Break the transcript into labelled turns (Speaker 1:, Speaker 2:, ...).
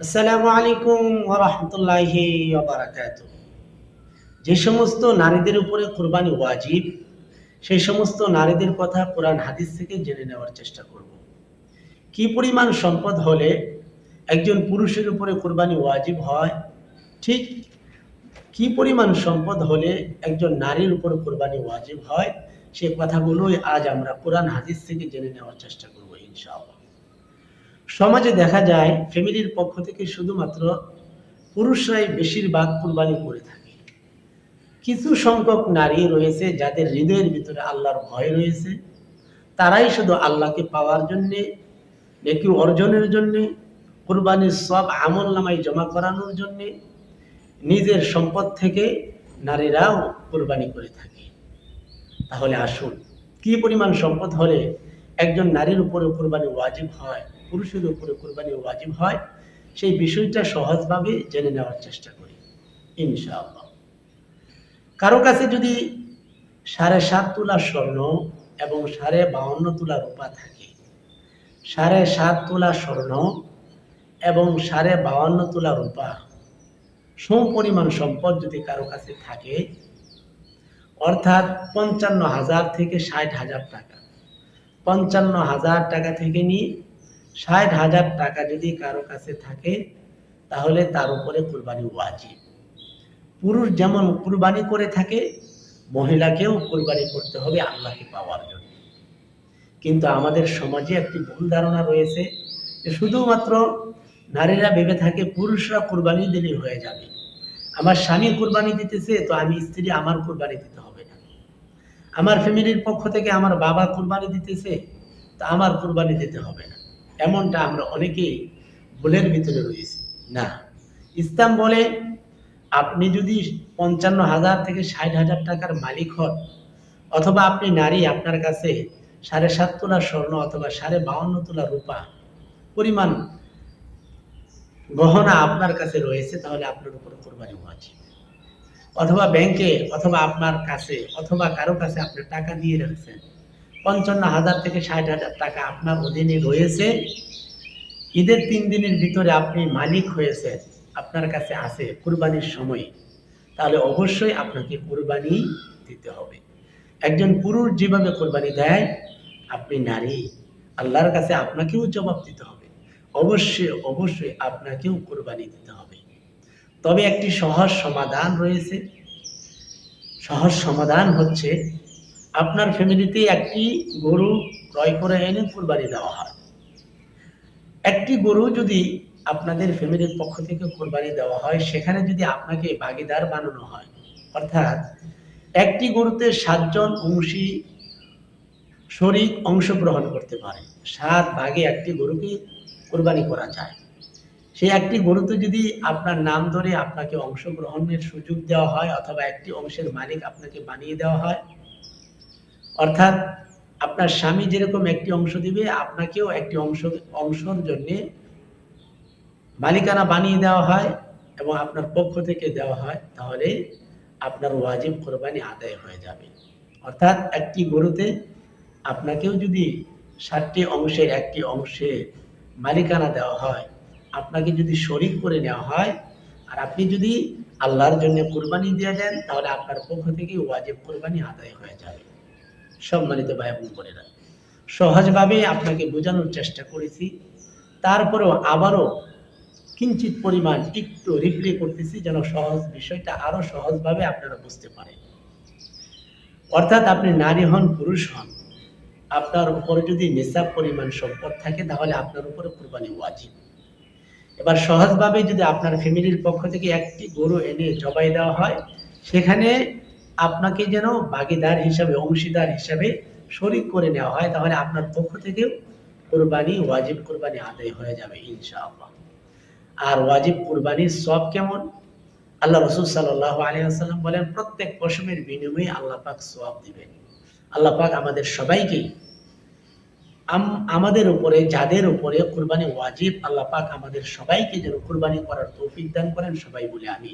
Speaker 1: আসসালামু আলাইকুম ওরহমতুল্লাহি যে সমস্ত নারীদের উপরে কোরবানি ওয়াজিব, সেই সমস্ত নারীদের কথা কোরআন হাদিস থেকে জেনে নেওয়ার চেষ্টা করব। কি পরিমাণ সম্পদ হলে একজন পুরুষের উপরে কোরবানি ওয়াজিব হয়? ঠিক কি পরিমাণ সম্পদ হলে একজন নারীর উপর কোরবানি ওয়াজিব হয়? সে কথাগুলোই আজ আমরা কোরআন হাদিস থেকে জেনে নেওয়ার চেষ্টা করব ইনশাআল্লাহ। সমাজে দেখা যায়, ফ্যামিলির পক্ষ থেকে শুধুমাত্র পুরুষরাই বেশিরভাগ কুরবানি করে থাকে। কিছু সংখ্যক নারী রয়েছে যাদের হৃদয়ের ভিতরে আল্লাহর ভয় রয়েছে। তারাই শুধু আল্লাহকে পাওয়ার জন্যে, নেকি অর্জনের জন্যে, কুরবানির সব আমল নামাই জমা করানোর জন্যে নিজের সম্পদ থেকে নারীরাও কুরবানি করে থাকে। তাহলে আসুন, কি পরিমাণ সম্পদ হলে একজন নারীর উপরে কোরবানি ওয়াজিব হয়, পুরুষের উপরে কোরবানি ওয়াজিব হয়, সেই বিষয়টা সহজভাবে জেনে নেওয়ার চেষ্টা করি, ইনশাআল্লাহ। কারও কাছে যদি সাড়ে সাত তোলা স্বর্ণ এবং সাড়ে বাউন্ন তোলা রূপা থাকে, সাড়ে সাত তোলা স্বর্ণ এবং সাড়ে বাউন্ন তোলা রূপা, সম পরিমাণ সম্পদ যদি কারও কাছে থাকে, অর্থাৎ পঞ্চান্ন হাজার থেকে ষাট হাজার টাকা পঞ্চান্ন হাজার টাকা থেকে নিয়ে ষাট হাজার টাকা যদি কারও কাছে থাকে, তাহলে তার উপরে কুরবানি ওয়াজিব। পুরুষ যেমন কুরবানি করে থাকে, মহিলাকেও কুরবানি করতে হবে আল্লাহকে পাওয়ার জন্য। কিন্তু আমাদের সমাজে একটি ভুল ধারণা রয়েছে যে শুধুমাত্র নারীরা ভেবে থাকে, পুরুষরা কুরবানি দিলেই হয়ে যাবে। আমার স্বামী কুরবানি দিতেছে, তো আমি স্ত্রী আমার কুরবানি দিতে হবে। আমার ফ্যামিলির পক্ষ থেকে আমার বাবা কুরবানি দিতেছে, তো আমার কুরবানি দিতে হবে না। এমনটা আমরা অনেকেই ভুলের ভিতরে রয়েছি। না, ইসলাম বলে, আপনি যদি পঞ্চান্ন হাজার থেকে ষাট হাজার টাকার মালিক হন, অথবা আপনি নারী, আপনার কাছে সাড়ে সাত তোলা স্বর্ণ অথবা সাড়ে বাউন্ন তোলা রূপা পরিমাণ গহনা আপনার কাছে রয়েছে, তাহলে আপনার উপর কোরবানি ওয়াজিব অথবা ব্যাংকে অথবা আপনার কাছে, অথবা কারও কাছে আপনি টাকা দিয়ে রাখছেন। পঞ্চান্ন হাজার থেকে ষাট হাজার টাকা আপনার অধীনে রয়েছে। ঈদের তিন দিনের ভিতরে আপনি মালিক হয়েছেন, আপনার কাছে আছে কুরবানির সময়। তাহলে অবশ্যই আপনাকে কুরবানি দিতে হবে। একজন পুরুষ যেভাবে কোরবানি দেয়, আপনি নারী। আল্লাহর কাছে আপনাকেও জবাব দিতে হবে। অবশ্যই অবশ্যই আপনাকেও কোরবানি দিতে হবে। তবে একটি সহজ সমাধান রয়েছে। সহজ সমাধান হচ্ছে, আপনার ফ্যামিলিতে একটি গরু ক্রয় করে এনে কুরবানি দেওয়া হয়। একটি গরু যদি আপনাদের ফ্যামিলির পক্ষ থেকে কোরবানি দেওয়া হয়, সেখানে যদি আপনাকে ভাগিদার বানানো হয়, অর্থাৎ একটি গরুতে সাতজন অংশী শরিক অংশগ্রহণ করতে পারে, সাত ভাগে একটি গরুকে কোরবানি করা যায়। সেই একটি গরুতে যদি আপনার নাম ধরে আপনাকে অংশগ্রহণের সুযোগ দেওয়া হয় অথবা একটি অংশের মালিক আপনাকে বানিয়ে দেওয়া হয়, অর্থাৎ আপনার স্বামী যেরকম একটি অংশ দিবে, আপনাকেও একটি অংশ, অংশর জন্যে মালিকানা বানিয়ে দেওয়া হয় এবং আপনার পক্ষ থেকে দেওয়া হয়, তাহলে আপনার ওয়াজিব কোরবানি আদায় হয়ে যাবে। অর্থাৎ একটি গরুতে আপনাকেও যদি ষাটটি অংশের একটি অংশে মালিকানা দেওয়া হয় আপনাকে যদি শরিক করে নেওয়া হয়, আর আপনি যদি আল্লাহর জন্য কোরবানি দিয়ে দেন, তাহলে আপনার পক্ষ থেকে ওয়াজিব কোরবানি আদায় হয়ে যাবে। সম্মানিত ভাই বোন বোনেরা, সহজভাবে আপনাকে বোঝানোর চেষ্টা করেছি। তারপরেও আবারও কিঞ্চিত পরিমাণ একটু রিপ্লে করতেছি যেন সহজ বিষয়টা আরও সহজভাবে আপনারা বুঝতে পারেন। অর্থাৎ আপনি নারী হন, পুরুষ হন, আপনার উপরে যদি নিসাব পরিমাণ সম্পদ থাকে, তাহলে আপনার উপরে কোরবানি ওয়াজিব। এবার সহজভাবে যদি আপনার ফ্যামিলির পক্ষ থেকে একটি গরু এনে জবাই দেওয়া হয়, সেখানে আপনাকে যেন ভাগিদার হিসাবে, অংশীদার হিসাবে শরিক করে নেওয়া হয়, তাহলে আপনার পক্ষ থেকেও কোরবানি, ওয়াজিব কোরবানি আদায় হয়ে যাবে ইনশাআল্লাহ। আর ওয়াজিব কোরবানির সব কেমন? আল্লাহ রসুল সাল্লাহ আলী আসাল্লাম বলেন, প্রত্যেক পশমের বিনিময়ে আল্লাহ পাক সোয়াব দিবেন। আল্লাহ পাক আমাদের সবাইকেই আমাদের উপরে, যাদের উপরে কোরবানি ওয়াজিব, আল্লাহ পাক আমাদের সবাইকে যেন কোরবানি করার তৌফিক দান করেন, সবাই বলে আমি